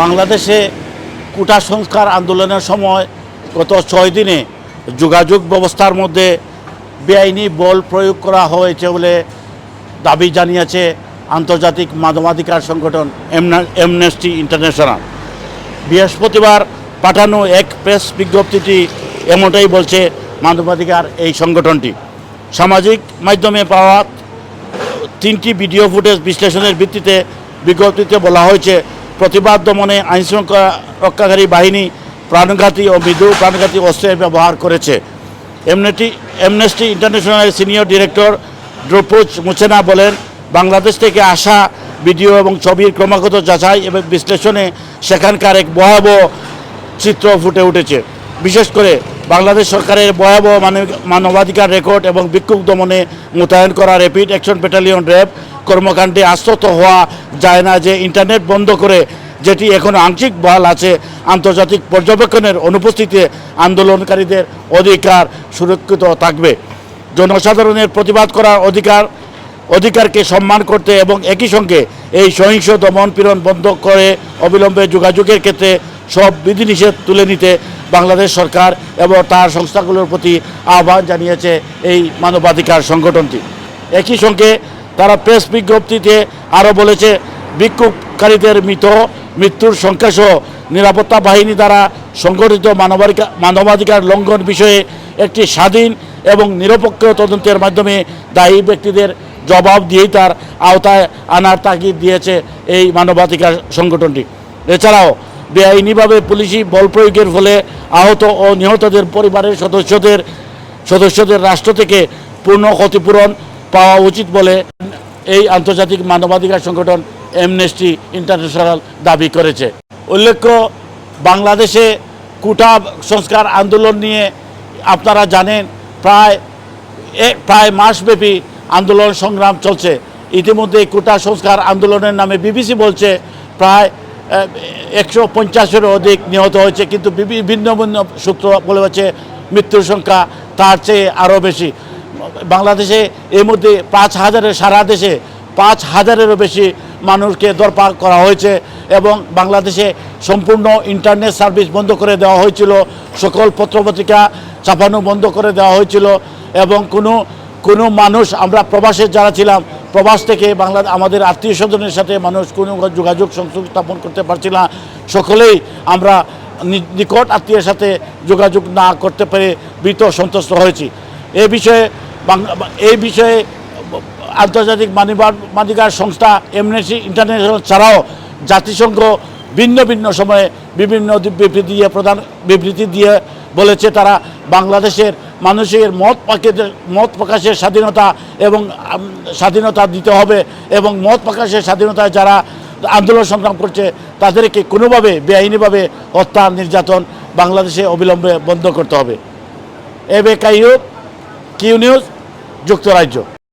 বাংলাদেশে কোটা সংস্কার আন্দোলনের সময় গত ছয় দিনে যোগাযোগ ব্যবস্থার মধ্যে বেআইনি বল প্রয়োগ করা হয়েছে বলে দাবি জানিয়েছে আন্তর্জাতিক মানবাধিকার সংগঠন এমনেস্টি ইন্টারন্যাশনাল বৃহস্পতিবার পাঠানো এক প্রেস বিজ্ঞপ্তিটি এমনটাই বলছে মানবাধিকার এই সংগঠনটি। সামাজিক মাধ্যমে পাওয়া তিনটি ভিডিও ফুটেজ বিশ্লেষণের ভিত্তিতে বিজ্ঞপ্তিতে বলা হয়েছে প্রতিবাদ দমনে আইনশৃঙ্খলা রক্ষাকারী বাহিনী প্রাণঘাতী ও মৃদু প্রাণঘাতী অস্ত্রের ব্যবহার করেছে। এমনেটি এমনেস্টি ইন্টারন্যাশনালের সিনিয়র ডিরেক্টর দ্রৌপদ মুছেনা বলেন, বাংলাদেশ থেকে আসা ভিডিও এবং ছবির ক্রমাগত যাচাই এবং বিশ্লেষণে সেখানকার এক ভয়াবহ চিত্র ফুটে উঠেছে। বিশেষ করে বাংলাদেশ সরকারের ভয়াবহ মানবাধিকার রেকর্ড এবং বিক্ষোভ দমনে মোতায়েন করা র্যাপিড অ্যাকশন ব্যাটালিয়ন র্যাব কর্মকাণ্ডে আশ্বস্ত হওয়া যায় না যে ইন্টারনেট বন্ধ করে যেটি এখন আংশিক বহাল আছে, আন্তর্জাতিক পর্যবেক্ষণের অনুপস্থিতিতে আন্দোলনকারীদের অধিকার সুরক্ষিত থাকবে। জনসাধারণের প্রতিবাদ করার অধিকার, অধিকারকে সম্মান করতে এবং একই সঙ্গে এই সহিংস দমন পীড়ন বন্ধ করে অবিলম্বে যোগাযোগের ক্ষেত্রে সব বিধিনিষেধ তুলে নিতে বাংলাদেশ সরকার এবং তার সংস্থাগুলোর প্রতি আহ্বান জানিয়েছে এই মানবাধিকার সংগঠনটি। একই সঙ্গে তারা প্রেস বিজ্ঞপ্তিতে আরও বলেছে, বিক্ষোভকারীদের মৃত, মৃত্যুর সংখ্যাসহ নিরাপত্তা বাহিনী দ্বারা সংগঠিত মানবাধিকার মানবাধিকার লঙ্ঘন বিষয়ে একটি স্বাধীন এবং নিরপেক্ষ তদন্তের মাধ্যমে দায়ী ব্যক্তিদের জবাব দিয়েই তার আওতায় আনার তাগিদ দিয়েছে এই মানবাধিকার সংগঠনটি। এছাড়াও, বেআইনিভাবে পুলিশি বল প্রয়োগের ফলে আহত ও নিহতদের পরিবারের সদস্যদের সদস্যদের রাষ্ট্র থেকে পূর্ণ ক্ষতিপূরণ পাওয়া উচিত বলে এই আন্তর্জাতিক মানবাধিকার সংগঠন এমনেস্টি ইন্টারন্যাশনাল দাবি করেছে। উল্লেখ্য, বাংলাদেশে কুটা সংস্কার আন্দোলন নিয়ে আপনারা জানেন, প্রায় প্রায় মাসব্যাপী আন্দোলন সংগ্রাম চলছে। ইতিমধ্যে কোটা সংস্কার আন্দোলনের নামে বিবিসি বলছে, প্রায় একশো পঞ্চাশেরও অধিক নিহত হয়েছে, কিন্তু বিভি- ভিন্ন ভিন্ন সূত্র বলে হচ্ছে মৃত্যুর সংখ্যা তার চেয়ে আরও বেশি। বাংলাদেশে এর মধ্যে পাঁচ হাজারের সারা দেশে পাঁচ হাজারেরও বেশি মানুষকে দরপার করা হয়েছে এবং বাংলাদেশে সম্পূর্ণ ইন্টারনেট সার্ভিস বন্ধ করে দেওয়া হয়েছিল। সকল পত্রপত্রিকা ছাপানো বন্ধ করে দেওয়া হয়েছিল এবং কোনো কোনো মানুষ, আমরা প্রবাসে যারা ছিলাম, প্রবাস থেকে বাংলা, আমাদের আত্মীয় স্বজনের সাথে মানুষ কোনো যোগাযোগ সংযোগ স্থাপন করতে পারছি না। সকলেই আমরা নিকট আত্মীয়ের সাথে যোগাযোগ না করতে পেরে ভীত সন্তুষ্ট হয়েছি। এ বিষয়ে এই বিষয়ে আন্তর্জাতিক মানবাধিকার সংস্থা এমনেসি ইন্টারন্যাশনাল ছাড়াও জাতিসংঘ ভিন্ন ভিন্ন সময়ে বিভিন্ন বিবৃতি দিয়ে প্রধান বিবৃতি দিয়ে বলেছে তারা বাংলাদেশের মানুষের মত মত প্রকাশের স্বাধীনতা এবং স্বাধীনতা দিতে হবে এবং মত প্রকাশের স্বাধীনতায় যারা আন্দোলন সংগ্রাম করছে তাদেরকে কোনোভাবে বেআইনিভাবে হত্যা, নির্যাতন বাংলাদেশে অবিলম্বে বন্ধ করতে হবে। এবে কাইয়ুব কিউ নিউজ? যুক্তরাজ্য।